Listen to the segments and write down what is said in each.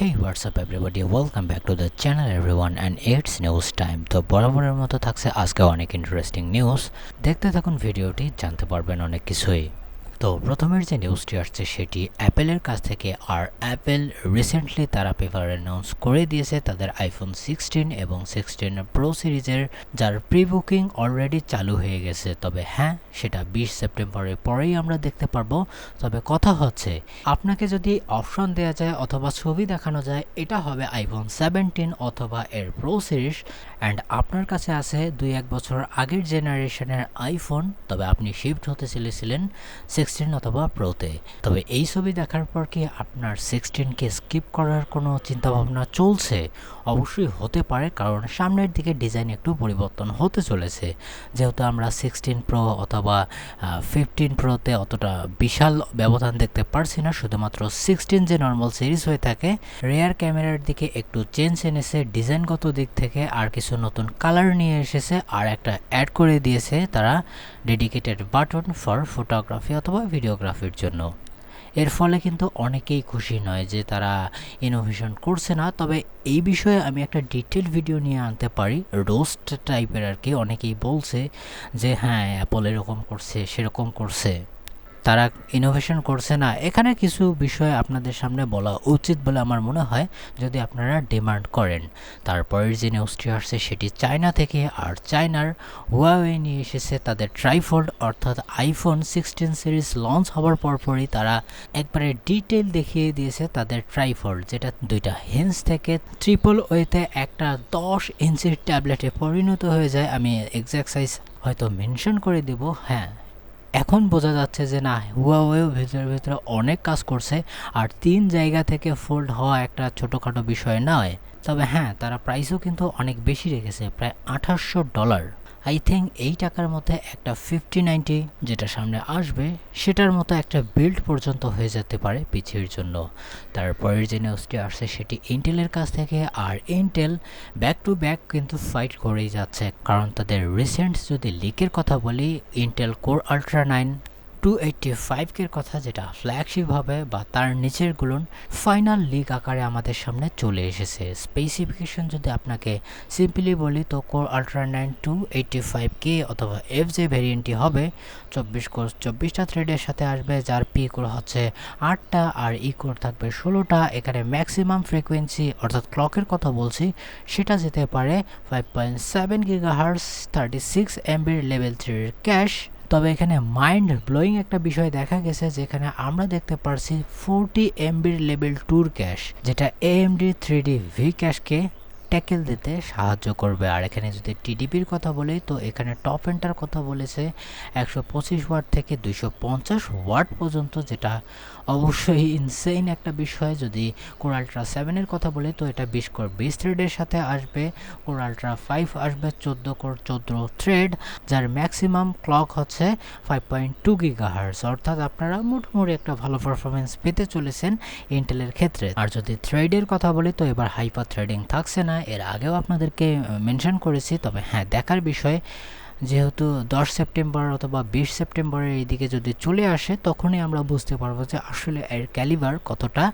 What's up everybody? Welcome back to the channel everyone and it's news time. তো বরাবরের মতো থাকছে আজকে অনেক ইন্টারেস্টিং নিউজ দেখতে থাকুন ভিডিওটি জানতে পারবেন অনেক কিছুই তো প্রথমের যে নিউজটি আসছে সেটি অ্যাপেলের কাছ থেকে আর অ্যাপেল রিসেন্টলি তারা পেপার অ্যানাউন্স করে দিয়েছে তাদের আইফোন সিক্সটিন এবং সিক্সটিন প্রো সিরিজের, যার প্রি বুকিং অলরেডি চালু হয়ে গেছে। তবে হ্যাঁ সেটা বিশ সেপ্টেম্বরের পরেই আমরা দেখতে পারব। তবে কথা হচ্ছে, আপনাকে যদি অপশন দেওয়া যায় অথবা ছবি দেখানো যায়, এটা হবে আইফোন সেভেন্টিন অথবা এর প্রো সিরিজ। অ্যান্ড আপনার কাছে আছে দুই এক বছর আগের জেনারেশনের আইফোন তবে আপনি শিফট হতে চলেছিলেন সিক্সটিন অথবা প্রোতে তবে এই ছবি দেখার পর কি আপনার সিক্সটিনকে স্কিপ করার কোনো চিন্তাভাবনা চলছে? অবশ্যই হতে পারে, কারণ সামনের দিকে ডিজাইন একটু পরিবর্তন হতে চলেছে। যেহেতু আমরা সিক্সটিন প্রো অথবা ফিফটিন প্রোতে অতটা বিশাল ব্যবধান দেখতে পারছি না, শুধুমাত্র সিক্সটিন যে নর্মাল সিরিজ হয়ে থাকে রেয়ার ক্যামেরার দিকে একটু চেঞ্জ এনেছে ডিজাইনগত দিক থেকে আর কিছু নতুন কালার নিয়ে এসেছে, আর একটা অ্যাড করে দিয়েছে তারা ডেডিকেটেড বাটন ফর ফটোগ্রাফি অথবা ভিডিওগ্রাফির জন্য। এর ফলে কিন্তু অনেকেই খুশি নয় যে তারা ইনোভেশন করছে না। তবে এই বিষয়ে আমি একটা ডিটেল ভিডিও নিয়ে আনতে পারি। রোস্ট টাইপের আর কি অনেকেই বলছে যে হ্যাঁ অ্যাপল এরকম করছে, সেরকম করছে। তারা ইনোভেশন করছে না, এখানে কিছু বিষয় আপনাদের সামনে বলা উচিত বলে আমার মনে হয় যদি আপনারা ডিমান্ড করেন। তারপরের যে নিউজটি আসছে সেটি চায়না থেকে, আর চায়নার হুয়াওয়ে নিয়ে এসেছে তাদের ট্রাইফোল্ড অর্থাৎ আইফোন সিক্সটিন সিরিজ লঞ্চ হওয়ার পরপরই তারা একবারে ডিটেল দেখিয়ে দিয়েছে তাদের ট্রাইফোল্ড যেটা দুইটা হেন্স থেকে ট্রিপল ওয়েতে একটা দশ ইঞ্চির ট্যাবলেটে পরিণত হয়ে যায়। আমি এক্সাক্ট সাইজ হয়তো মেনশন করে দিব হ্যাঁ এখন বোঝা যাচ্ছে যে না হুয়াওয়েও ভিতরে ভিতরে অনেক কাজ করছে আর তিন জায়গা থেকে ফোল্ড হওয়া একটা ছোটোখাটো বিষয় নয়। তবে হ্যাঁ তারা প্রাইসও কিন্তু অনেক বেশি রেখেছে, প্রায় আঠাশশো ডলার আই থিঙ্ক এই টাকার মধ্যে একটা ফিফটি নাইনটি যেটা সামনে আসবে, সেটার মতো একটা বিল্ড পর্যন্ত হয়ে যেতে পারে পিছির জন্য। তারপরের যে নিউজটি আসছে, সেটি ইন্টেলের কাছ থেকে, আর ইন্টেল ব্যাক টু ব্যাক কিন্তু ফাইট করেই যাচ্ছে। কারণ তাদের রিসেন্ট যদি লিকের কথা বলি Intel core ultra nine two eighty ফাইভকের কথা যেটা ফ্ল্যাগশিপ হবে বা তার নিচেরগুলো ফাইনাল লিগ আকারে আমাদের সামনে চলে এসেছে। স্পেসিফিকেশন যদি আপনাকে সিম্পলি বলি তো core ultra nine two eighty five K অথবা এফ যে ভ্যারিয়েন্টটি হবে। চব্বিশ কোর চব্বিশটা থ্রেডের সাথে আসবে, যার পি কোর হচ্ছে আটটা আর ই কোর থাকবে ষোলোটা। এখানে ম্যাক্সিমাম ফ্রিকোয়েন্সি অর্থাৎ ক্লকের কথা বলছি, সেটা যেতে পারে five point seven giga hertz thirty six এমবির level থ্রির ক্যাশ তবে এখানে মাইন্ড ব্লোয়িং একটা বিষয় দেখা গেছে যেখানে আমরা দেখতে পারছি ফোরটি এমবির লেভেল টুর ক্যাশ যেটা এএমডি থ্রি ডি ভি ক্যাশকে ট্যাকেল দিতে সাহায্য করবে। আর এখানে যদি টিডিপির কথা বলি, তো এখানে টপ এন্টার কথা বলেছে একশো পঁচিশ ওয়াট থেকে দুইশো পঞ্চাশ ওয়াট পর্যন্ত, যেটা অবশ্যই ইনসেইন একটা বিষয়। যদি কোরালট্রা সেভেনের কথা বলি, তো এটা বিশ কোর বিশ থ্রেডের সাথে আসবে। কোরালট্রা ফাইভ আসবে চোদ্দ কোর চোদ্দ থ্রেড যার ম্যাক্সিমাম ক্লক হচ্ছে ফাইভ পয়েন্ট টু গিগাহার্স অর্থাৎ আপনারা মোটামুটি একটা ভালো পারফরমেন্স পেতে চলেছেন ইন্টেলের ক্ষেত্রে। আর যদি থ্রেডের কথা বলি, তো এবার হাইপার থ্রেডিং থাকছে না। এর আগেও আপনাদেরকে মেনশন করেছি, তবে হ্যাঁ দেখার বিষয়, যেহেতু দশ সেপ্টেম্বর অথবা বিশ সেপ্টেম্বরের এইদিকে যদি চলে আসে, তখনই আমরা বুঝতে পারব যে আসলে এর ক্যালিভার কতটা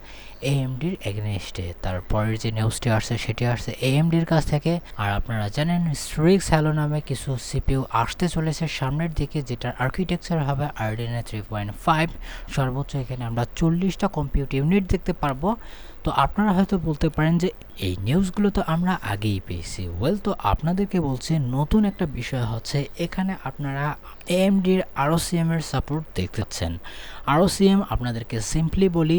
এএমডির এগেনস্টে তারপরের যে নিউজটি আসছে, সেটি আসছে এএমডির কাছ থেকে। আর আপনারা জানেন স্ট্রিক্স হ্যালো নামে কিছু সিপিউ আসতে চলেছে সামনের দিকে, যেটার আর্কিটেকচার হবে আরডিএনএ থ্রি পয়েন্ট ফাইভ সর্বোচ্চ এখানে আমরা চল্লিশটা কম্পিউটার ইউনিট দেখতে পারব। তো আপনারা হয়তো বলতে পারেন যে এই নিউজগুলো তো আমরা আগেই পেয়েছি। ওয়েল, তো আপনাদেরকে বলছি নতুন একটা বিষয় হচ্ছে এখানে আপনারা এএমডির আরও সিএমের সাপোর্ট দেখতে পাচ্ছেন আরও সিএম আপনাদেরকে সিম্পলি বলি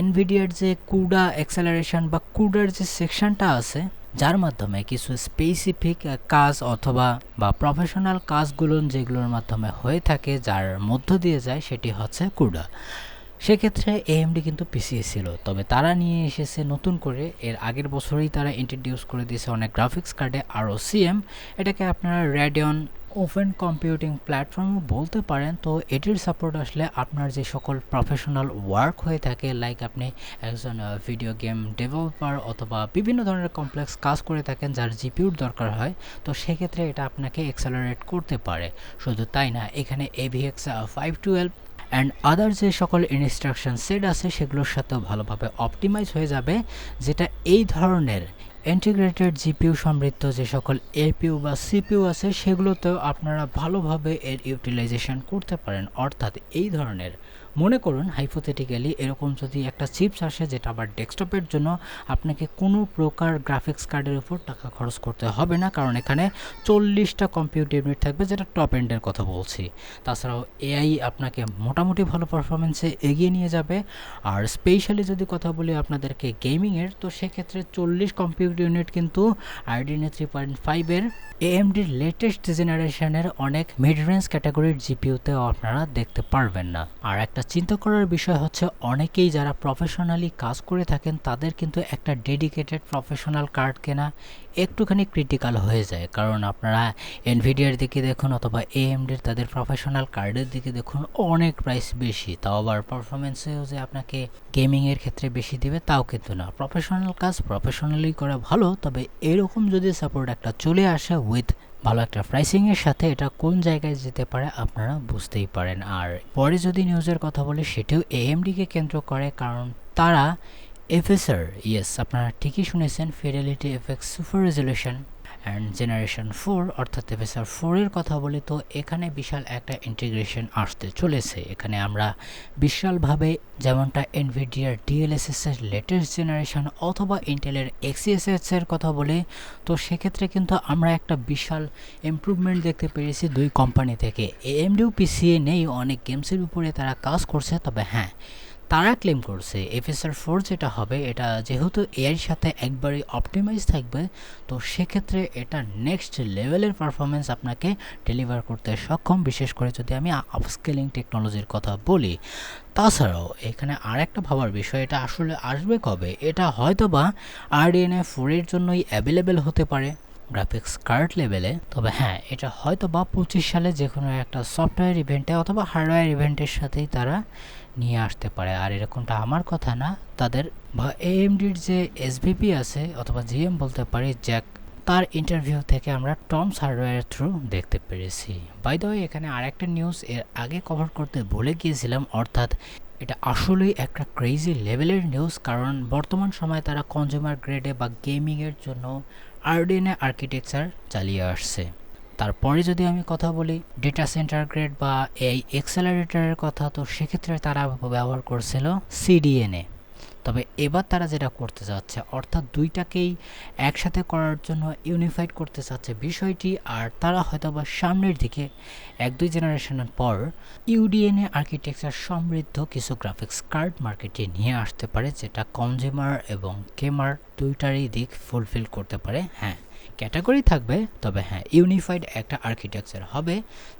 এনভিডিয়ার যে কুডা অ্যাক্সেলারেশন বা কুডার যে সেকশনটা আছে, যার মাধ্যমে কিছু স্পেসিফিক কাজ অথবা বা প্রফেশনাল কাজগুলো যেগুলোর মাধ্যমে হয়ে থাকে, যার মধ্য দিয়ে যায়, সেটি হচ্ছে কুডা সেক্ষেত্রে এএমডি কিন্তু পিছিয়ে ছিল। তবে তারা নিয়ে এসেছে নতুন করে। এর আগের বছরেই তারা ইন্ট্রোডিউস করে দিয়েছে অনেক গ্রাফিক্স কার্ডে আরও সিএম এটাকে আপনারা রেডিয়ন ওপেন কম্পিউটিং প্ল্যাটফর্ম বলতে পারেন। তো এটির সাপোর্ট আসলে আপনার যে সকল প্রফেশনাল ওয়ার্ক হয়ে থাকে লাইক আপনি একজন ভিডিও গেম ডেভেলপার অথবা বিভিন্ন ধরনের কমপ্লেক্স কাজ করে থাকেন যার জিপিউর দরকার হয়, তো সেক্ষেত্রে এটা আপনাকে এক্সেলারেট করতে পারে। শুধু তাই না, এখানে AVX five twelve and other যে সকল ইনস্ট্রাকশন সেট আছে, সেগুলোর সাথেও ভালোভাবে অপটিমাইজ হয়ে যাবে, যেটা এই ধরনের ইন্টিগ্রেটেড জিপিউ সমৃদ্ধ যে সকল এপিইউ বা সিপিউ আছে, সেগুলোতেও আপনারা ভালোভাবে এর ইউটিলাইজেশন করতে পারেন। অর্থাৎ এই ধরনের মনে করুন হাইপোথেটিক্যালি এরকম যদি একটা চিপস আসে যেটা আবার ডেস্কটপের জন্য, আপনাকে কোনো প্রকার গ্রাফিক্স কার্ডের উপর টাকা খরচ করতে হবে না, কারণ এখানে চল্লিশটা কম্পিউটার ইউনিট থাকবে যেটা টপ এন্ডের কথা বলছি। তাছাড়াও এআই আপনাকে মোটামুটি ভালো পারফরমেন্সে এগিয়ে নিয়ে যাবে। আর স্পেশালি যদি কথা বলি আপনাদেরকে গেমিংয়ের তো সেক্ষেত্রে চল্লিশ কম্পিউটার ইউনিট কিন্তু আইডিনে থ্রি পয়েন্ট ফাইভের এএমডির লেটেস্ট জেনারেশনের অনেক মিড রেঞ্জ ক্যাটাগরির জিপিউতেও আপনারা দেখতে পারবেন না। আর একটা চিন্তা করার বিষয় হচ্ছে অনেকেই যারা প্রফেশনালি কাজ করে থাকেন, তাদের কিন্তু একটা ডেডিকেটেড প্রফেশনাল কার্ড কেনা একটুখানি ক্রিটিক্যাল হয়ে যায়। কারণ আপনারা এনভিডিয়ার দিকে দেখুন অথবা এএমডির তাদের প্রফেশনাল কার্ডের দিকে দেখুন, অনেক প্রাইস বেশি। তাও আবার পারফরমেন্সেও যে আপনাকে গেমিংয়ের ক্ষেত্রে বেশি দিবে, তাও কিন্তু না। প্রফেশনাল কাজ প্রফেশনালি করা ভালো, তবে এরকম যদি সাপোর্ট একটা চলে আসে উইথ ভালো একটা প্রাইসিংয়ের সাথে এটা কোন জায়গায় যেতে পারে আপনারা বুঝতেই পারেন। আর পরে যদি নিউজের কথা বলি, সেটাও এএমডিকে কেন্দ্র করে, কারণ তারা এফএসআর ইয়েস আপনারা ঠিকই শুনেছেন fidelity FX super resolution and generation four অর্থাৎ এফএসআর ফোরের কথা বলি, তো এখানে বিশাল একটা ইন্টিগ্রেশন আসতে চলেছে। এখানে আমরা বিশালভাবে যেমনটা এনভিডিয়ার ডিএলএসএস এর লেটেস্ট জেনারেশন অথবা ইন্টেলের এক্সিএসএস এর কথা বলি, তো সেক্ষেত্রে কিন্তু আমরা একটা বিশাল ইমপ্রুভমেন্ট দেখতে পেরেছি দুই কোম্পানি থেকে। এএমডিও পিসিএ নেই, অনেক গেমসের উপরে তারা কাজ করছে, তবে হ্যাঁ তারা ক্লেম করছে এফএসআর ফোর যেটা হবে, এটা যেহেতু এর সাথে একবারই অপটিমাইজ থাকবে, তো সেক্ষেত্রে এটা নেক্সট লেভেলের পারফরমেন্স আপনাকে ডেলিভার করতে সক্ষম। বিশেষ করে যদি আমি আপস্কেলিং টেকনোলজির কথা বলি, তাছাড়াও এখানে আর একটা ভাবার বিষয়, এটা আসলে আসবে কবে? এটা হয়তো বা আরডিএনএ ফোরের জন্যই অ্যাভেলেবেল হতে পারে গ্রাফিক্স কার্ড লেভেলে তবে হ্যাঁ এটা হয়তো বা পঁচিশ সালে যে কোনো একটা সফটওয়্যার ইভেন্টে অথবা হার্ডওয়্যার ইভেন্টের সাথেই তারা নিয়ে আসতে পারে। আর এরকমটা আমার কথা না, তাদের বা এএমডির যে এসভিপি আছে অথবা জিএম বলতে পারি জ্যাক তার ইন্টারভিউ থেকে আমরা টম হার্ডওয়্যার থ্রু দেখতে পেরেছি। বাই দ্য এখানে আরেকটা নিউজ এর আগে কভার করতে ভুলে গিয়েছিলাম, অর্থাৎ এটা আসলেই একটা ক্রেজি লেভেলের নিউজ কারণ বর্তমান সময়ে তারা কনজিউমার গ্রেডে বা গেমিংয়ের জন্য আরডিএনএ আর্কিটেকচার চালিয়ে আসছে। তারপরে যদি আমি কথা বলি ডেটা সেন্টার গ্রেড বা এই এক্সেলারেটারের কথা, তো সেক্ষেত্রে তারা ব্যবহার করছিল সিডিএনএ তবে এবার তারা যেটা করতে চাচ্ছে অর্থাৎ দুইটাকেই একসাথে করার জন্য ইউনিফাইড করতে চাচ্ছে বিষয়টি, আর তারা হয়তো বা সামনের দিকে এক দুই জেনারেশনের পর ইউডিএনএ আর্কিটেকচার সমৃদ্ধ কিছু গ্রাফিক্স কার্ড মার্কেটে নিয়ে আসতে পারে, যেটা কনজিউমার এবং গেমার দুইটারই দিক ফুলফিল করতে পারে। হ্যাঁ ক্যাটাগরি থাকবে, তবে হ্যাঁ ইউনিফাইড একটা আর্কিটেকচার হবে,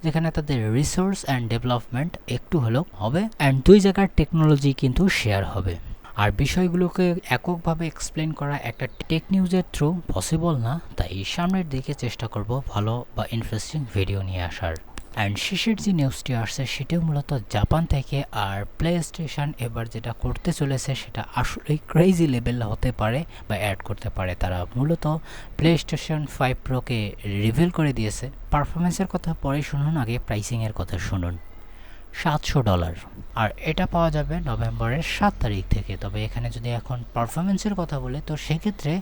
যেখানে তাদের রিসোর্স অ্যান্ড ডেভেলপমেন্ট একটু হলেও হবে অ্যান্ড দুই জায়গার টেকনোলজি কিন্তু শেয়ার হবে। আর বিষয়গুলোকে এককভাবে এক্সপ্লেন করা একটা টেক নিউজের থ্রু পসিবল না, তাই সামনের দিকে চেষ্টা করব ভালো বা ইন্টারেস্টিং ভিডিও নিয়ে আসার। অ্যান্ড শেষের যে নিউজটি আসছে, সেটিও মূলত জাপান থেকে। আর প্লে স্টেশন এবার যেটা করতে চলেছে, সেটা আসলেই ক্রেজি লেভেল হতে পারে বা অ্যাড করতে পারে। তারা মূলত প্লে স্টেশন ফাইভ প্রোকে রিভিল করে দিয়েছে। পারফরমেন্সের কথা পরে শুনুন, আগে প্রাইসিংয়ের কথা শুনুন। সাতশো ডলার আর এটা পাওয়া যাবে নভেম্বরের সাত তারিখ থেকে। তবে এখানে যদি এখন পারফরমেন্সের কথা বলে, তো সেক্ষেত্রে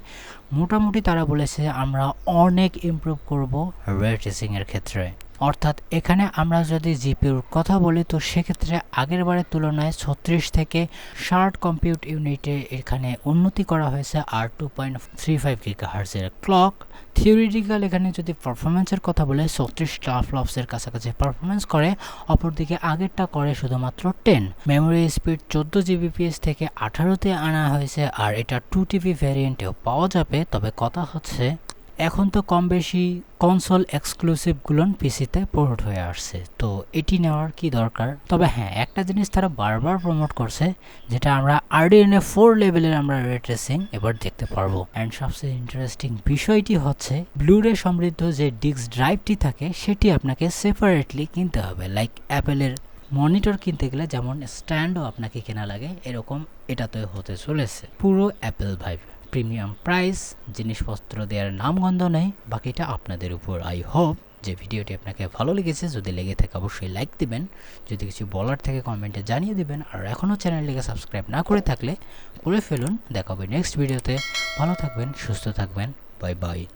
মোটামুটি তারা বলেছে, আমরা অনেক ইমপ্রুভ করব রে ট্রেসিংয়ের ক্ষেত্রে। অর্থাৎ এখানে আমরা যদি জিপিউর কথা বলি, তো সেক্ষেত্রে আগের বারের তুলনায় ছত্রিশ থেকে ষাট কম্পিউট ইউনিটে এখানে উন্নতি করা হয়েছে আর two point three five giga হার্সের clock theoretical এখানে যদি পারফরমেন্সের কথা বলে, ছত্রিশ ফ্লপসের কাছাকাছি পারফরমেন্স করে, অপরদিকে আগেরটা করে শুধুমাত্র টেন মেমোরি স্পিড চোদ্দ জিবিপিএস থেকে আঠারোতে আনা হয়েছে, আর এটা টু টিভি ভ্যারিয়েন্টেও পাওয়া যাবে। তবে কথা হচ্ছে এখন তো কম বেশি কনসোল এক্সক্লুসিভগুলো পিসিতে পোর্ট হয়ে আসছে। তো এটি নেওয়ার কি দরকার? তবে হ্যাঁ একটা জিনিস তারা বারবার প্রমোট করছে, যেটা আমরা আরডিএনএ ফোর লেভেলের আমরা রেট্রেসিং এবার দেখতে পারব। অ্যান্ড সবচেয়ে ইন্টারেস্টিং বিষয়টি হচ্ছে ব্লুরে সমৃদ্ধ যে ডিস্ক ড্রাইভটি থাকে, সেটি আপনাকে সেপারেটলি কিনতে হবে। লাইক অ্যাপেলের মনিটর কিনতে গেলে যেমন স্ট্যান্ডও আপনাকে কেনা লাগে, এরকম এটাতে হতে চলেছে। পুরো অ্যাপেল ভাইভ প্রিমিয়াম প্রাইস, জিনিসপত্র দেওয়ার নামগন্ধ নেই, বাকিটা আপনাদের উপর। আই হোপ যে ভিডিওটি আপনাকে ভালো লেগেছে। যদি লেগে থাকে অবশ্যই লাইক দিবেন। যদি কিছু বলার থেকে কমেন্টে জানিয়ে দিবেন। আর এখনও চ্যানেলটিকে সাবস্ক্রাইব না করে থাকলে করে ফেলুন। দেখা হবে নেক্সট ভিডিওতে ভালো থাকবেন, সুস্থ থাকবেন। Bye bye